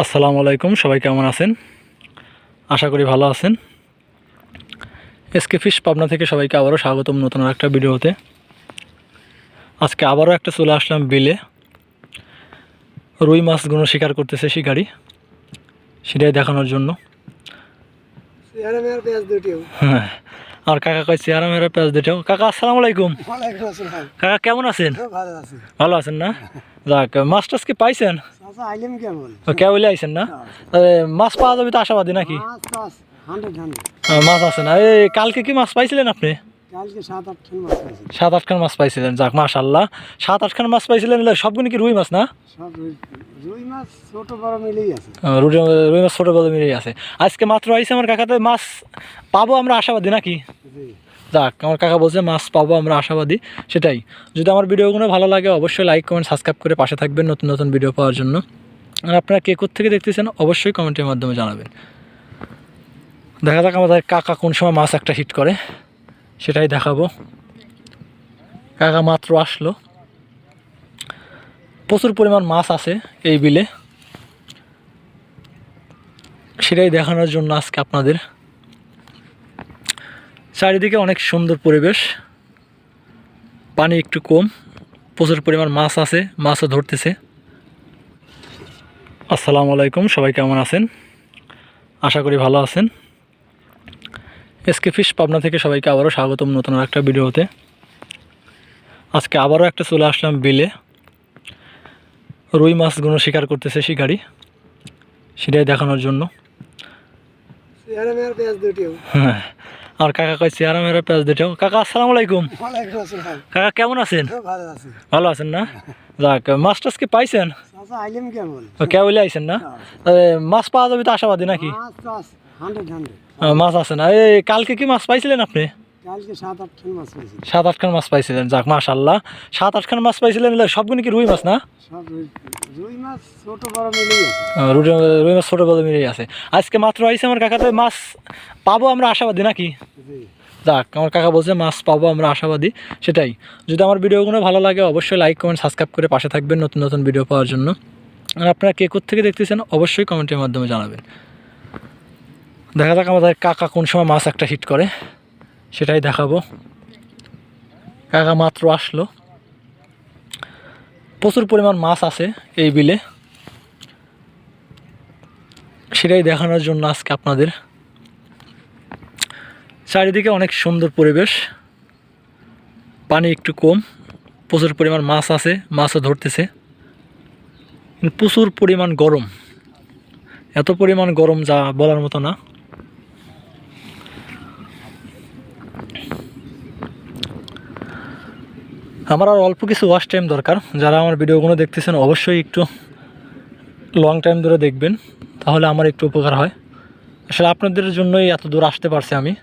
আসসালামু আলাইকুম সবাই কেমন আছেন? আশা করি ভালো আছেন। এসকে ফিশ পাবনা থেকে সবাইকে আবারও স্বাগতম নতুন আর একটা ভিডিওতে। আজকে আবারও একটা চলে আসলাম বিলে। রুই মাছগুলো শিকার করতেছে শিকারি সেটাই দেখানোর জন্য। হ্যাঁ আর কাকা কয় চেহারা মেরা পেঁয়াজ দিতেও কাকা আসসালামু আলাইকুম। কাকা কেমন আছেন? ভালো আছেন না? যাক মাছ টাছ কি পাইছেন? কে বলে আইছেন না? মাছ পাওয়া যাবে তো আশাবাদী নাকি? মাছ আছে না। এই কালকে কি মাছ পাইছিলেন আপনি? সাত আট খান মাছ আটখান মাছ পাইছিলেন যাক মাশাল্লাহ সাত আটখান মাছ পাইছিলেন সবগুলো কি রুই মাছ না? রুই মাছ ছোট বড় মিলেই আছে। রুই রুই মাছ ছোটো বড় মিলেই আছে। আজকে মাত্র আইসে আমার কাকাতে মাছ পাবো আমরা আশাবাদী নাকি? যাক আমার কাকা বলছে মাছ পাবো আমরা আশাবাদী সেটাই। যদি আমার ভিডিওগুলো ভালো লাগে অবশ্যই লাইক কমেন্ট সাবস্ক্রাইব করে পাশে থাকবেন নতুন নতুন ভিডিও পাওয়ার জন্য। আর আপনারা কে থেকে দেখতেছেন অবশ্যই কমেন্টের মাধ্যমে জানাবেন। দেখা যাক আমাদের কাকা কোন সময় মাছ একটা হিট করে। সেটাই দেখাবো। কাকা মাত্র আসলো। প্রচুর পরিমাণ মাছ আছে এই বিলে। সেটাই দেখানোর জন্য আজকে আপনাদের। চারিদিকে অনেক সুন্দর পরিবেশ। পানি একটু কম। প্রচুর পরিমাণ মাছ আছে, মাছও ধরতেছে। আসসালামু আলাইকুম, সবাই কেমন আছেন? আশা করি ভালো আছেন। এসকে ফিশ পাবনা থেকে সবাইকে আবারও স্বাগতম নতুন আর একটা ভিডিওতে। আজকে আবারও একটা চলে আসলাম বিলে। রুই মাছগুলো শিকার করতেছে শিকারি সেটাই দেখানোর জন্য। হ্যাঁ আর কাকা কয় চেহারা মেরা পেঁয়াজ দিতেও কাকা আসসালামু আলাইকুম। কাকা কেমন আছেন? খুব ভালো আছি। ভালো আছেন না? যাক মাছ টাছ কি পাইছেন? চাচা আইলেম বলে আইছেন না? মাছ পাওয়া যাবে তো আশাবাদী নাকি? মাছ আছে না। এই কালকে কি মাছ পাইছিলেন আপনি? সাত আট খান মাছ আটখান মাছ পাইছিলেন যাক মাশাল্লাহ সাত আটখান মাছ পাইছিলেন সবগুলো কি রুই মাছ না? রুই মাছ ছোট বড় মিলেই আছে। আজকে মাত্র আইসে আমার কাকাতে মাছ পাবো আমরা আশাবাদী নাকি? যাক, আমার কাকা বলছে মাছ পাবো, আমরা আশাবাদী। সেটাই। যদি আমার ভিডিওগুলো ভালো লাগে, অবশ্যই লাইক কমেন্ট সাবস্ক্রাইব করে পাশে থাকবেন নতুন নতুন ভিডিও পাওয়ার জন্য। আর আপনারা কে থেকে দেখতেছেন, অবশ্যই কমেন্টের মাধ্যমে জানাবেন। দেখা যাক আমাদের কাকা কোন সময় মাছ একটা হিট করে। সেটাই দেখাবো। কাকা মাত্র আসলো। প্রচুর পরিমাণ মাছ আছে এই বিলে। সেটাই দেখানোর জন্য আজকে আপনাদের। চারিদিকে অনেক সুন্দর পরিবেশ। পানি একটু কম, প্রচুর পরিমাণ মাছ আছে, মাছও ধরতেছে। প্রচুর পরিমাণ গরম। এত পরিমাণ গরম যা বলার মতো না। আমার আর অল্প কিছু ওয়াশ টাইম দরকার। যারা আমার ভিডিওগুলো দেখতেছেন, অবশ্যই একটু লং টাইম ধরে দেখবেন। তাহলে আমার একটু উপকার হয়। আসলে আপনাদের জন্যই এত দূর আসতে পারছি আমি।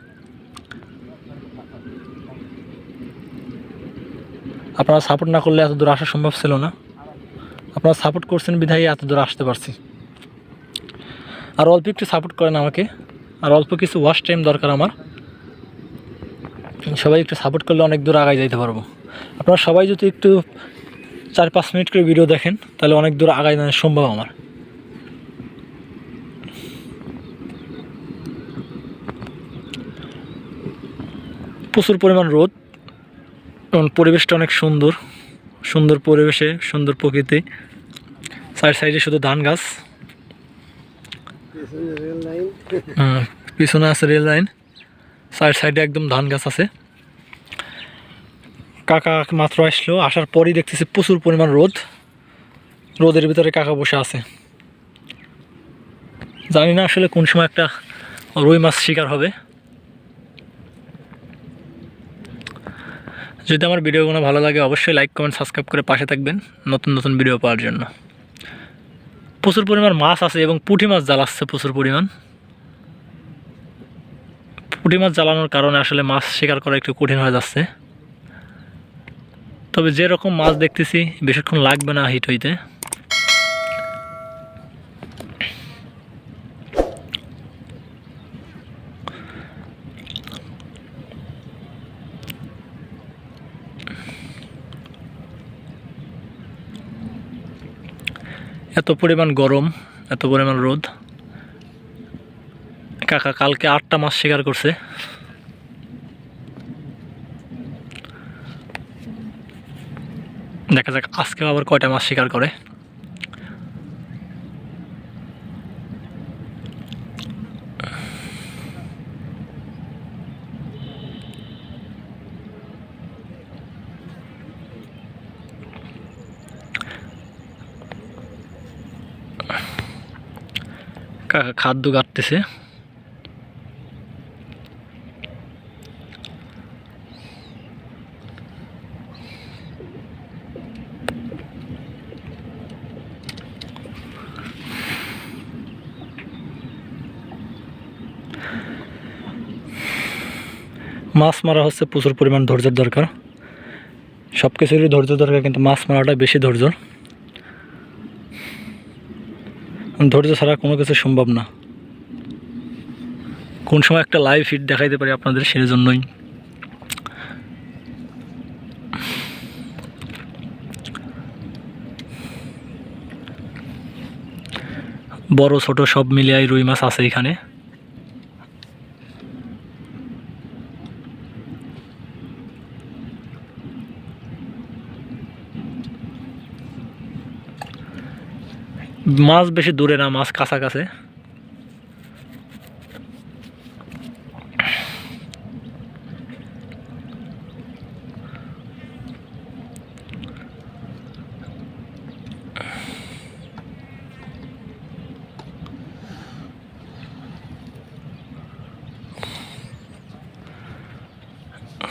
আপনারা সাপোর্ট না করলে এত দূর আসা সম্ভব ছিল না। আপনারা সাপোর্ট করছেন বিধায় এত দূর আসতে পারছি। আর অল্প একটু সাপোর্ট করেন আমাকে। আর অল্প কিছু ওয়াশ টাইম দরকার আমার। সবাই একটু সাপোর্ট করলে অনেক দূর আগায় যাইতে পারব। আপনারা সবাই যদি একটু চার পাঁচ মিনিট করে ভিডিও দেখেন, তাহলে অনেক দূর আগায় যাওয়া সম্ভব আমার। প্রচুর পরিমাণ রোদ। এবং পরিবেশটা অনেক সুন্দর সুন্দর পরিবেশে সুন্দর প্রকৃতি। সাইড সাইডে শুধু ধান গাছ। হুম, পিছনে আছে রেল লাইন। সাইড সাইডে একদম ধান গাছ আছে। কাকা মাত্র আসলো আসার পরই দেখতেছি প্রচুর পরিমাণ রোদ। রোদের ভিতরে কাকা বসে আছে। জানি না আসলে কোন সময় একটা রুই মাছ শিকার হবে। যদি আমার ভিডিওগুলো ভালো লাগে, অবশ্যই লাইক কমেন্ট সাবস্ক্রাইব করে পাশে থাকবেন নতুন নতুন ভিডিও পাওয়ার জন্য। প্রচুর পরিমাণ মাছ আছে এবং পুঁটি মাছ জ্বালাচ্ছে প্রচুর পরিমাণ। পুঁটি মাছ জ্বালানোর কারণে আসলে মাছ শিকার করা একটু কঠিন হয়ে যাচ্ছে। তবে যেরকম মাছ দেখতেছি, বেশিক্ষণ লাগবে না হিট হইতে। এত পরিমাণ গরম, এত পরিমাণ রোদ। কাকা কালকে আটটা মাস শিকার করছে। দেখা যাক আজকে আবার কয়টা মাস শিকার করে কাকা খাদ্য কাটতেছে মাছ মারা হচ্ছে প্রচুর পরিমাণ ধৈর্যের দরকার। সব কিছুরই ধৈর্য দরকার, কিন্তু মাছ মারাটা বেশি ধৈর্য ধৈর্য ছাড়া কোনো কিছু সম্ভব না। কোন সময় একটা লাইভ ফিট দেখাইতে পারি আপনাদের সেই জন্যই বড় ছোট সব মিলিয়ে রুই মাছ আছে এখানে। মাছ বেশি দূরে না, মাছ কাছাকাছি।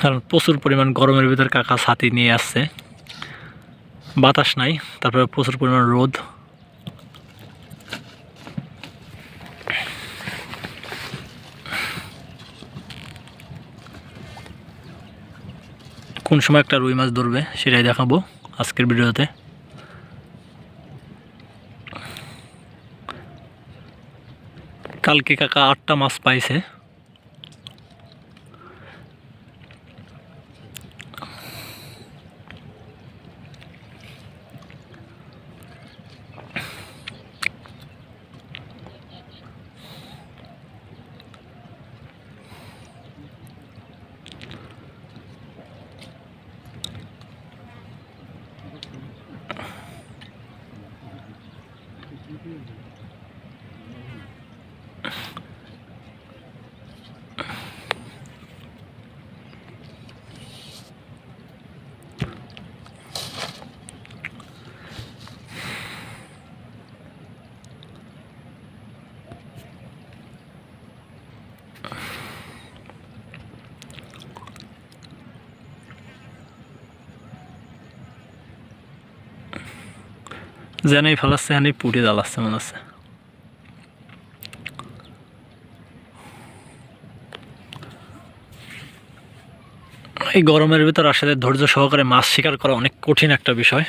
কারণ প্রচুর পরিমাণ গরমের ভিতর কাকা ছাতি নিয়ে আসছে। বাতাস নাই, তারপরে প্রচুর পরিমাণ রোদ। কোন সময় একটা রুই মাছ ধরবে সেটাই দেখাবো আজকের ভিডিওতে। কালকে কাকা আটটা মাছ পাইছে। যেনই ফেলাচ্ছে হানি পুড়ে জ্বালাচ্ছে মনে হচ্ছে এই গরমের ভিতর আসলে ধৈর্য সহকারে মাছ শিকার করা অনেক কঠিন একটা বিষয়।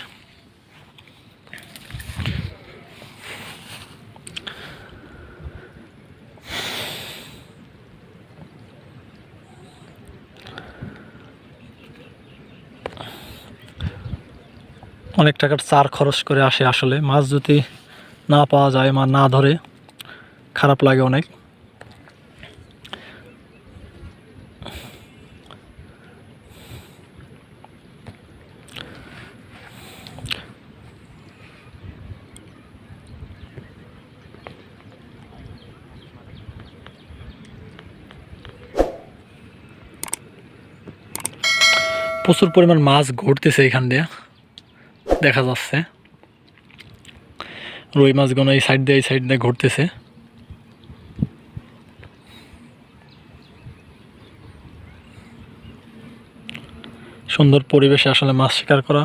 অনেক টাকার চার খরচ করে আসে আসলে। মাছ যদি না পাওয়া যায় বা না ধরে, খারাপ লাগে অনেক। প্রচুর পরিমাণ মাছ ঘুরতেছে এখান দিয়ে। দেখা যাচ্ছে। রুই মাছগুলো এই সাইড দিয়ে, এই সাইড দিয়ে ঘুরতেছে। সুন্দর পরিবেশে আসলে মাছ শিকার করা।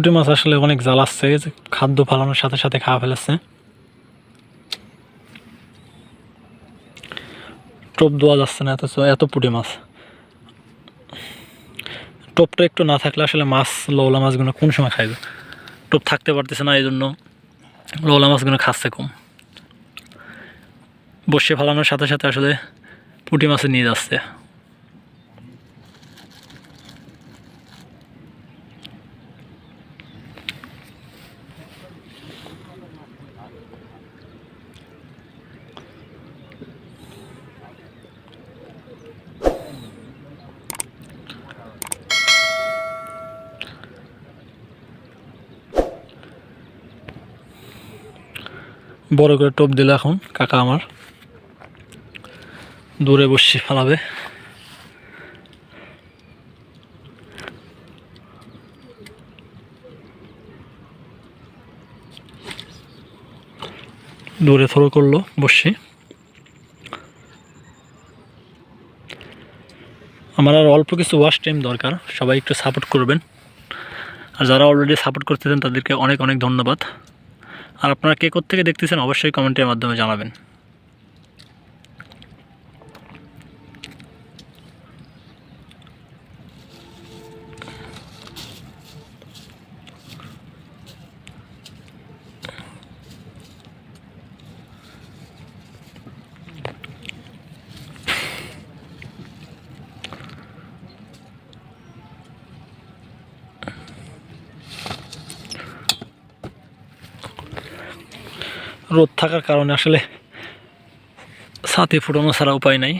পুঁটি মাছ আসলে অনেক জ্বালাচ্ছে খাদ্য ফালানোর সাথে সাথে খাওয়া ফেলেছে। টোপ দেওয়া যাচ্ছে না এত এত পুঁটি মাছ। টোপটা একটু না থাকলে আসলে মাছ, লওলা মাছগুলো কোন সময় খাইবে? টোপ থাকতে পারতেছে না এই জন্য লওলা মাছগুলো খাচ্ছে কম। বসে ফালানোর সাথে সাথে আসলে পুঁটি মাছে নিয়ে যাচ্ছে। বড় করে টোপ দিল এখন, কাকা আমার। দূরে বসে ফালাবে দূরে থ্রো করল বসে আমার আর অল্প কিছু ওয়াশ টাইম দরকার, সবাই একটু সাপোর্ট করবেন। আর যারা অলরেডি সাপোর্ট করতেছেন, তাদেরকে অনেক অনেক ধন্যবাদ। আর আপনারা কে থেকে দেখতেছেন অবশ্যই কমেন্টের মাধ্যমে জানাবেন। রোদ থাকার কারণে আসলে ছাতে ফুটানো ছাড়া উপায় নাই।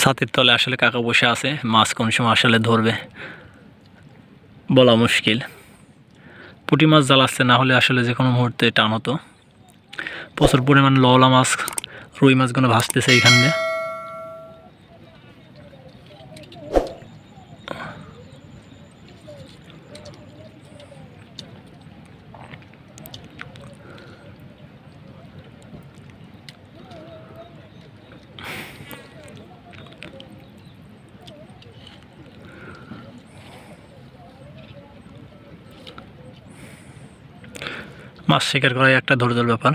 ছাতের তলে আসলে কাকা বসে আছে, মাছ কোন সময় আসলে ধরবে। বলা মুশকিল। পুঁটি মাছ জাল আসছে না হলে আসলে যে কোনো মুহূর্তে টান হতো। প্রচুর পরিমাণ লওলা মাছ, রুই মাছগুলো ভাসতেছে এইখান দিয়ে। মাছ শিকার করাই একটা ধৈর্যের ব্যাপার।